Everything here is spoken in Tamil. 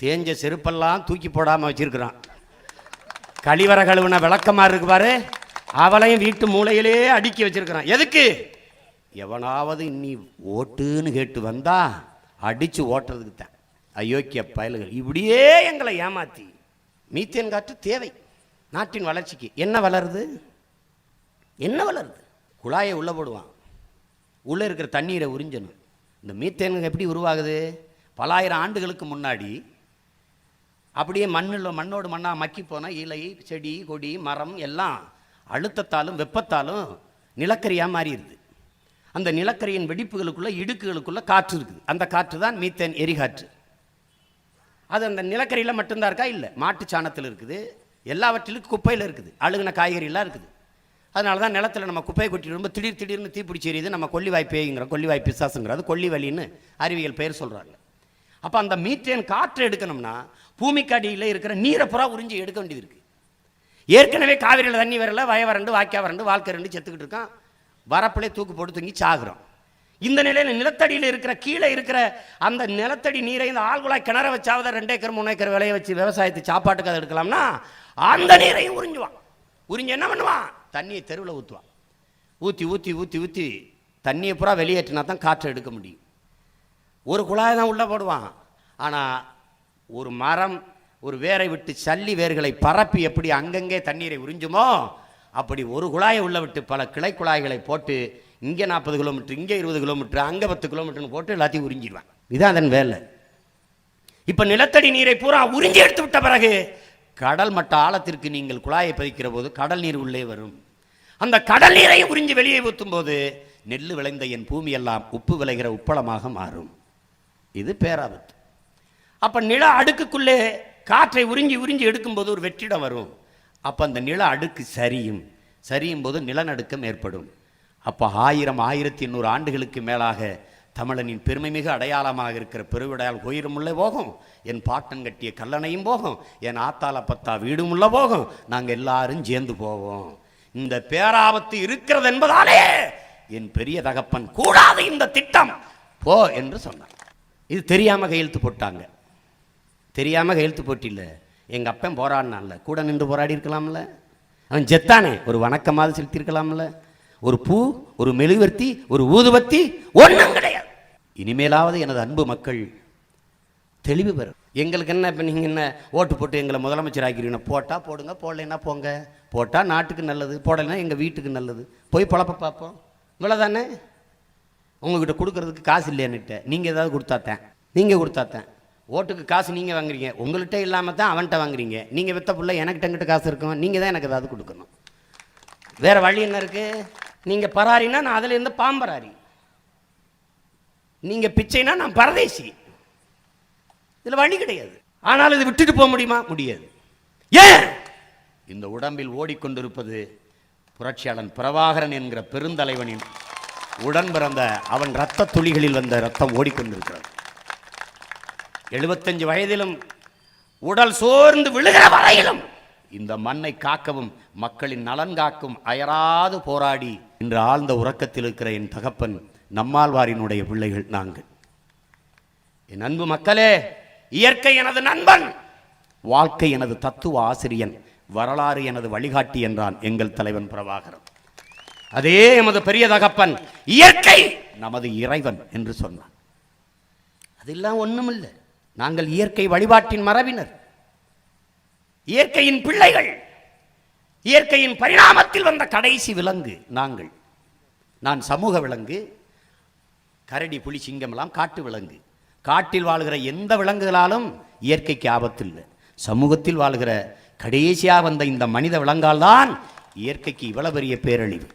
தேஞ்ச செருப்பெல்லாம் தூக்கி போடாமல் வச்சிருக்கிறான். கழிவற கழுவுன விளக்கமாக இருக்கு பாரு அவளையும் வீட்டு மூலையிலே அடுக்கி வச்சிருக்கிறான். எதுக்கு? எவனாவது நீ ஓட்டுன்னு கேட்டு வந்தா அடித்து ஓட்டுறதுக்கு தான். அயோக்கிய பயல்கள். இப்படியே எங்களை ஏமாத்தி. மீத்தேன் காற்று தேவை. நாட்டின் வளர்ச்சிக்கு என்ன வளருது? என்ன வளருது? குழாயை உள்ளே போடுவான். உள்ளே இருக்கிற தண்ணீரை உறிஞ்சணும். இந்த மீத்தேன் எப்படி உருவாகுது? பலாயிரம் ஆண்டுகளுக்கு முன்னாடி அப்படியே மண்ணில் மண்ணோடு மண்ணாக மக்கி போனால் இலை செடி கொடி மரம் எல்லாம் அழுத்தத்தாலும் வெப்பத்தாலும் நிலக்கரியாக மாறிடுது. அந்த நிலக்கரியின் வெடிப்புகளுக்குள்ள இடுக்குகளுக்குள்ள காற்று இருக்குது. அந்த காற்று தான் மீத்தேன் எரிகாற்று. அது அந்த நிலக்கரியில் மட்டும்தான் இருக்கா? இல்லை. மாட்டு சாணத்தில் இருக்குது. எல்லாவற்றிலும் குப்பையில் இருக்குது. அழுகின காய்கறியெல்லாம் இருக்குது. அதனால தான் நிலத்தில் நம்ம குப்பையை கொட்டி ரொம்ப திடீர் திடீர்னு தீப்பிடிச்சி எரியுது. நம்ம கொல்லிவாய் கொல்லி வாய்ப்பு பிசாசுங்கிறது கொல்லி வலின்னு அறிவியல் பெயர் சொல்கிறாங்க அப்போ அந்த மீத்தேன் காற்று எடுக்கணும்னா பூமிக்கு அடியில் இருக்கிற நீரை புறா உறிஞ்சி எடுக்க வேண்டியது இருக்குது ஏற்கனவே காவிரியில் தண்ணி வரல வய வறண்டு வாக்கியா வறண்டு வாழ்க்கை ரெண்டு செத்துக்கிட்டு இருக்கான். வரப்பிலே தூக்கு போட்டு தூங்கி சாகுறோம் இந்த நிலையில் நிலத்தடியில் இருக்கிற கீழே இருக்கிற அந்த நிலத்தடி நீரை இந்த ஆழ்குழாய் கிணற வச்சாவது ரெண்டு ஏக்கர் மூணு ஏக்கர் விளைய வச்சு விவசாயத்தை சாப்பாட்டுக்கு அதை எடுக்கலாம்னா அந்த நீரையும் உறிஞ்சுவான். உறிஞ்சு என்ன பண்ணுவான்? தண்ணியை தெருவில் ஊற்றுவான் ஊற்றி ஊற்றி ஊற்றி ஊற்றி தண்ணியை பூரா வெளியேற்றினா தான் காற்று எடுக்க முடியும். ஒரு குழாயை தான் உள்ளே போடுவான். ஆனால் ஒரு மரம் ஒரு வேரை விட்டு சல்லி வேர்களை பரப்பி எப்படி அங்கங்கே தண்ணீரை உறிஞ்சுமோ அப்படி ஒரு குழாயை உள்ள விட்டு பல கிளை குழாய்களை போட்டு இங்கே நாற்பது கிலோமீட்டர் இங்கே இருபது கிலோமீட்டர் அங்கே பத்து கிலோமீட்டர்னு போட்டு எல்லாத்தையும் உறிஞ்சிடுவேன். இதுதான் அதன் வேலை. இப்போ நிலத்தடி நீரை பூரா உறிஞ்சி எடுத்து விட்ட பிறகு கடல் மட்ட ஆழத்திற்கு நீங்கள் குழாயை பதிக்கிற போது கடல் நீர் உள்ளே வரும். அந்த கடல் நீரை உறிஞ்சி வெளியே ஊற்றும் போது நெல் விளைந்த என் பூமி எல்லாம் உப்பு விளைகிற உப்பளமாக மாறும். இது பேராபத்து. அப்போ நில அடுக்குக்குள்ளே காற்றை உறிஞ்சி உறிஞ்சி எடுக்கும்போது ஒரு வெற்றிடம் வரும். அப்போ அந்த நில அடுக்கு சரியும். சரியும் போது நிலநடுக்கம் ஏற்படும். அப்போ ஆயிரம் ஆயிரத்தி எண்ணூறு ஆண்டுகளுக்கு மேலாக தமிழனின் பெருமை மிக அடையாளமாக இருக்கிற பெருவிடையால் கோயிலும் உள்ளே போகும். என் பாட்டன் கட்டிய கல்லணையும் போகும். என் ஆத்தால பத்தா வீடும் உள்ள போகும். நாங்கள் எல்லாரும் சேர்ந்து போவோம். இந்த பேராபத்து இருக்கிறது என்பதாலே என் பெரிய தகப்பன் கூடாது இந்த திட்டம். போ என்று சொன்னார் இது தெரியாமல் கையெழுத்து போட்டாங்க. தெரியாமல் கையெழுத்து போட்டில்ல. எங்கள் அப்பன் போராடினான்ல. கூட நின்று போராடி இருக்கலாம்ல. அவன் ஜெத்தானே. ஒரு வணக்கமாவது செலுத்தியிருக்கலாம்ல. ஒரு பூ ஒரு மெழுகுவர்த்தி ஒரு ஊதுபத்தி ஒன்றும் கிடையாது. இனிமேலாவது எனது அன்பு மக்கள் தெளிவு பெறும். எங்களுக்கு என்ன இப்போ நீங்கள் என்ன ஓட்டு போட்டு எங்களை முதலமைச்சர் ஆக்கிறீங்க போட்டால் போடுங்க போடலைன்னா போங்க. போட்டால் நாட்டுக்கு நல்லது போடலைன்னா எங்கள் வீட்டுக்கு நல்லது. போய் பொழப்ப பார்ப்போம். இவ்வளோதானே உங்ககிட்ட கொடுக்கறதுக்கு காசு இல்லைன்னுட்ட நீங்கள் ஏதாவது கொடுத்தாத்தேன் நீங்கள் கொடுத்தாத்தேன் ஓட்டுக்கு காசு நீங்கள் வாங்குறீங்க. உங்கள்கிட்ட இல்லாமல் தான் அவன்கிட்ட வாங்குறீங்க. நீங்கள் வித்த புள்ள எனக்கிட்ட எங்கிட்ட காசு இருக்கும். நீங்கள் தான் எனக்கு ஏதாவது கொடுக்கணும். வேறு வழி என்ன இருக்குது நீங்கள் பராரினா நான் அதிலேருந்து பாம்பராரி நீங்கள் பிச்சைனா நான் பரதேசி. இதில் வழி கிடையாது. ஆனால் இது விட்டுட்டு போக முடியுமா? முடியாது. ஏன்? இந்த உடம்பில் ஓடிக்கொண்டிருப்பது புரட்சியாளன் பிரபாகரன் என்கிற பெருந்தலைவனின் உடன் பிறந்த அவன் இரத்த துளிகளில் வந்த ரத்தம் ஓடிக்கொண்டிருக்கிறது. எழுபத்தஞ்சு வயதிலும் உடல் சோர்ந்து விழுகிற வரையிலும் இந்த மண்ணை காக்கவும் மக்களின் நலன் காக்கும் அயராது போராடி இன்று ஆழ்ந்த உறக்கத்தில் இருக்கிற என் தகப்பன் நம்மாழ்வாரினுடைய பிள்ளைகள் நாங்கள். என் அன்பு மக்களே இயற்கை எனது நண்பன் வாழ்க்கை எனது தத்துவ ஆசிரியன் வரலாறு எனது வழிகாட்டி என்றான் எங்கள் தலைவன் பிரபாகரன். அதே எமது பெரிய தகப்பன் இயற்கை நமது இறைவன் என்று சொன்னான். அதெல்லாம் ஒன்றுமில்லை நாங்கள் இயற்கை வழிபாட்டின் மரபினர். இயற்கையின் பிள்ளைகள். இயற்கையின் பரிணாமத்தில் வந்த கடைசி விலங்கு நாங்கள். நான் சமூக விலங்கு கரடி புலி சிங்கமெல்லாம் காட்டு விலங்கு. காட்டில் வாழ்கிற எந்த விலங்குகளாலும் இயற்கைக்கு ஆபத்தில்லை. சமூகத்தில் வாழ்கிற கடைசியாக வந்த இந்த மனித விலங்கால் தான் இயற்கைக்கு இவ்வளவு பெரிய பேரழிவு.